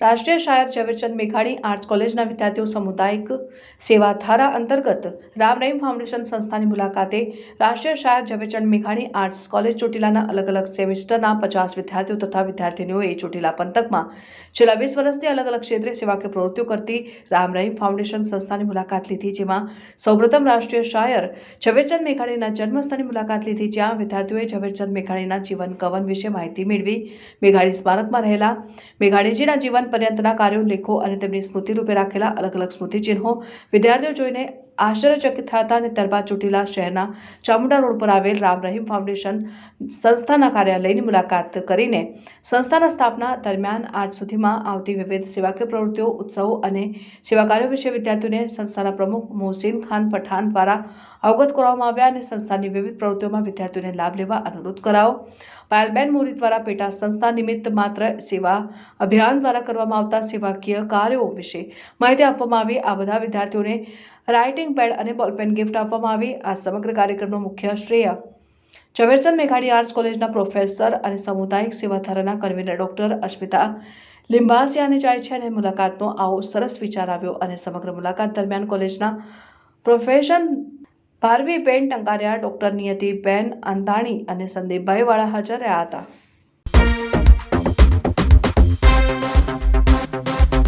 રાષ્ટ્રીય શાયર ઝવેરચંદ મેઘાણી આર્ટ્સ કોલેજના વિદ્યાર્થીઓ સામુદાયિક સેવા ધારા અંતર્ગત રામ રહીમ ફાઉન્ડેશન સંસ્થાની મુલાકાતે રાષ્ટ્રીય શાયર ઝવેરચંદ મેઘાણી આર્ટ્સ કોલેજ ચોટીલાના અલગ અલગ સેમેસ્ટરના પચાસ વિદ્યાર્થીઓ તથા વિદ્યાર્થીનીઓએ ચોટીલા પંથકમાં છેલ્લા વીસ વર્ષથી અલગ અલગ ક્ષેત્રે સેવાકીય પ્રવૃત્તિઓ કરતી રામ રહીમ ફાઉન્ડેશન સંસ્થાની મુલાકાત લીધી, જેમાં સૌપ્રથમ રાષ્ટ્રીય શાયર ઝવેરચંદ મેઘાણીના જન્મસ્થળની મુલાકાત લીધી, જ્યાં વિદ્યાર્થીઓએ ઝવેરચંદ મેઘાણીના જીવન કવન વિશે માહિતી મેળવી. મેઘાણી સ્મારકમાં રહેલા મેઘાણીજીના જીવન પર્યંતના કાર્યો લેખો અને તેમની સ્મૃતિરૂપે રાખેલા અલગ અલગ સ્મૃતિચિહ્નો વિદ્યાર્થીઓ જોઈને આશ્ચર્યચકિત થયા હતા અને ત્યારબાદ ચોટીલા શહેરના ચામુંડા રોડ પર આવેલ રામ રહીમ ફાઉન્ડેશન સંસ્થાના કાર્યાલયની મુલાકાત કરીને સંસ્થાના સ્થાપના દરમિયાન આજ સુધીમાં આવતી વિવિધ સેવાકીય પ્રવૃત્તિઓ, ઉત્સવો અને સેવા કાર્યો વિશે વિદ્યાર્થીઓને સંસ્થાના પ્રમુખ મોહસિન ખાન પઠાણ દ્વારા અવગત કરવામાં આવ્યા અને સંસ્થાની વિવિધ પ્રવૃત્તિઓમાં વિદ્યાર્થીઓને લાભ લેવા અનુરોધ કરાયો. પાયલબેન મોરી દ્વારા પેટા સંસ્થા નિમિત્ત માત્ર સેવા અભિયાન દ્વારા કરવામાં આવતા સેવાકીય કાર્યો વિશે માહિતી આપવામાં આવી. આ બધા વિદ્યાર્થીઓને રાઇટિંગ પેડ અને બોલપેન ગિફ્ટ આપવામાં આવી. આ સમગ્ર કાર્યક્રમનો મુખ્ય શ્રેય ઝવેરચંદ મેઘાણી આર્ટ્સ કોલેજના પ્રોફેસર અને સામુદાયિક સેવાધારાના કન્વીનર ડોક્ટર અશ્મિતા લિંબાસિયાને જાય છે અને મુલાકાતનો આવો સરસ વિચાર આવ્યો અને સમગ્ર મુલાકાત દરમિયાન કોલેજના પ્રોફેશન ભારવીબેન ટંકારિયા, ડોક્ટર નિયતિબેન અંતાણી અને સંદીપભાઈ વાળા હાજર રહ્યા હતા.